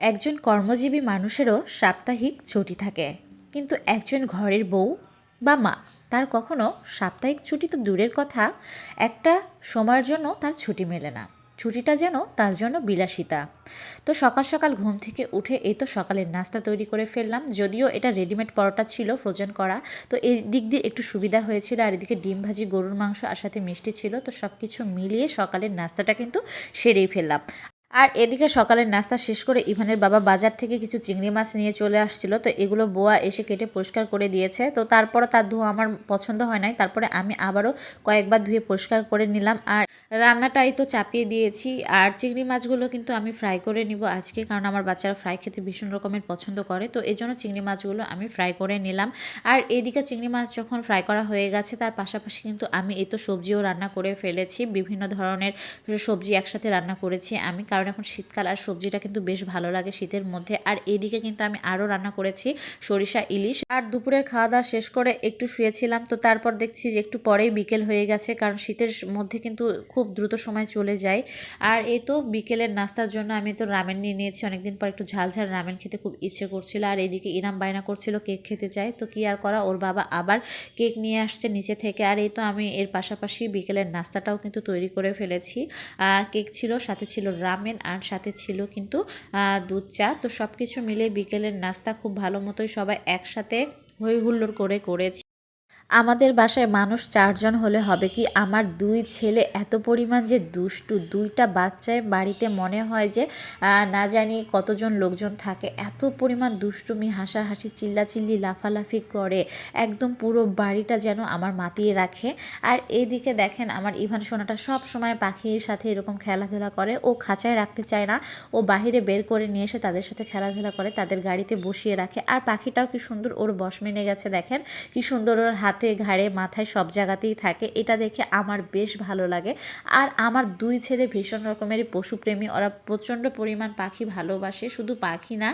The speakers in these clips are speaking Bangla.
একজন কর্মজীবী মানুষেরও সাপ্তাহিক ছুটি থাকে। কিন্তু একজন ঘরের বউ বা মা, তার কখনো সাপ্তাহিক ছুটি তো দূরের কথা, একটা সময়ের জন্য তার ছুটি মেলে না। ছুটিটা যেন তার জন্য বিলাসিতা। তো সকাল সকাল ঘুম থেকে উঠে এই তো সকালের নাস্তা তৈরি করে ফেললাম, যদিও এটা রেডিমেড পরোটা ছিল ফ্রোজেন করা। তো এই দিক দিয়ে একটু সুবিধা হয়েছিল, আর এদিকে ডিম ভাজি, গরুর মাংস, আর সাথে মিষ্টি ছিল। তো সব কিছু মিলিয়ে সকালের নাস্তাটা কিন্তু সেরেই ফেললাম। আর এদিকে সকালের নাস্তা শেষ করে ইভানের বাবা বাজার থেকে কিছু চিংড়ি মাছ নিয়ে চলে আসছিল। তো এগুলো বোয়া এসে কেটে পরিষ্কার করে দিয়েছে। তো তারপর তার ধোয়া আমার পছন্দ হয় নাই। তারপরে আমি আবারও কয়েকবার ধুয়ে পরিষ্কার করে নিলাম। আর রান্নাটাই তো চাপিয়ে দিয়েছি। আর চিংড়ি মাছগুলো কিন্তু আমি ফ্রাই করে নিব আজকে। কারণ আমার বাচ্চারা ফ্রাই খেতে ভীষণ রকমের পছন্দ করে। তো এই জন্য চিংড়ি মাছগুলো আমি ফ্রাই করে নিলাম। আর এদিকে চিংড়ি মাছ যখন ফ্রাই করা হয়ে গেছে, তার পাশাপাশি কিন্তু আমি এই তো সবজিও রান্না করে ফেলেছি। বিভিন্ন ধরনের সবজি একসাথে রান্না করেছি। আমি কারণ এখন শীতকাল আর সবজিটা কিন্তু বেশ ভালো লাগে শীতের মধ্যে। আর এদিকে কিন্তু আমি আরও রান্না করেছি সরিষা, ইলিশ। আর দুপুরের খাওয়া দাওয়া শেষ করে একটু শুয়েছিলাম, তো তারপর দেখছি যে একটু পরেই বিকেল হয়ে গেছে, কারণ শীতের মধ্যে কিন্তু খুব দ্রুত সময় চলে যায়। আর এই তো বিকেলের নাস্তার জন্য আমি তো রামেন নিয়ে নিয়েছি, অনেকদিন পর একটু ঝাল ঝাল রামেন খেতে খুব ইচ্ছে করছিল। আর এদিকে ইরাম বায়না করছিল কেক খেতে চায় তো কি আর করা, ওর বাবা আবার কেক নিয়ে আসছে নিচে থেকে। আর এই তো আমি এর পাশাপাশি বিকেলের নাস্তাটাও কিন্তু তৈরি করে ফেলেছি। কেক ছিল, সাথে ছিল রামেন। আর সাথে ছিল কিন্তু দুধ চা। তো সব কিছু মিলে বিকেলের নাস্তা খুব ভালো মতোই সবাই একসাথে হই হুল্লোড় করে করেছি। আমাদের বাসায় মানুষ চারজন হলে হবে কি? আমার দুই ছেলে এত পরিমাণ যে দুষ্টু। দুইটা বাচ্চায় বাড়িতে মনে হয় যে না জানি কতজন লোকজন থাকে। এত পরিমাণ দুষ্টুমি, হাসাহাসি, চিল্লাচিল্লি, লাফালাফি করে। একদম পুরো বাড়িটা যেন আমার মাতিয়ে রাখে। আর এইদিকে দেখেন আমার ইভান সোনাটা সব সময় পাখির সাথে এরকম খেলাধুলা করে। ও খাঁচায় রাখতে চায় না। ও বাহিরে বের করে নিয়ে এসে তাদের সাথে খেলাধুলা করে, তাদের গাড়িতে বসিয়ে রাখে। আর পাখিটাও কি সুন্দর, ওর বস মেনে গেছে দেখেন। কি সুন্দর ওর হাতে ঘাড়ে মাথায় সব জায়গাতেই থাকে। এটা দেখে আমার বেশ ভালো লাগে। আর আমার দুই ছেলে ভীষণ রকমের পশুপ্রেমী। ওরা প্রচণ্ড পরিমাণ পাখি ভালোবাসে। শুধু পাখি না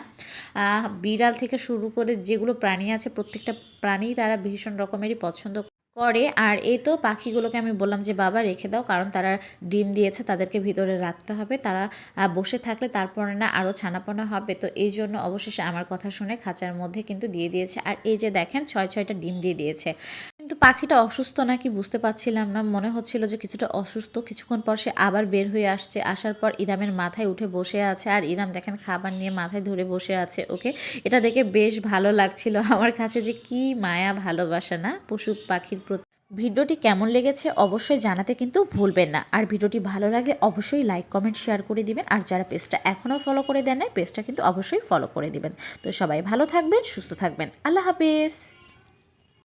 বিড়াল থেকে শুরু করে যেগুলো প্রাণী আছে, প্রত্যেকটা প্রাণী তারা ভীষণ রকমেরই পছন্দ করে। আর এই তো পাখিগুলোকে আমি বললাম যে, বাবা, রেখে দাও। কারণ তারা ডিম দিয়েছে, তাদেরকে ভিতরে রাখতে হবে। তারা বসে থাকলে তারপরে না আরও ছানাপোনা হবে। তো এই জন্য অবশেষে আমার কথা শুনে খাঁচার মধ্যে কিন্তু দিয়ে দিয়েছে। আর এই যে দেখেন, ছয় ছয়টা ডিম দিয়ে দিয়েছে। কিন্তু পাখিটা অসুস্থ নাকি বুঝতে পারছিলাম না। মনে হচ্ছিল যে, কিছুটা অসুস্থ। কিছুক্ষণ পর সে আবার বের হয়ে আসছে। আসার পর ইরামের মাথায় উঠে বসে আছে। আর ইরাম, দেখেন, খাবার নিয়ে মাথায় ধরে বসে আছে ওকে। এটা দেখে বেশ ভালো লাগছিল। আমার কাছে যে, কি মায়া ভালোবাসা না? পশু পাখির ভিডিওটি কেমন লেগেছে অবশ্যই জানাতে কিন্তু ভুলবেন না। আর ভিডিওটি ভালো লাগলে অবশ্যই লাইক কমেন্ট শেয়ার করে দিবেন। আর যারা পেজটা এখনও ফলো করে দেন নাই, পেজটা কিন্তু অবশ্যই ফলো করে দিবেন। তো সবাই ভালো থাকবেন, সুস্থ থাকবেন। আল্লাহ হাফেজ।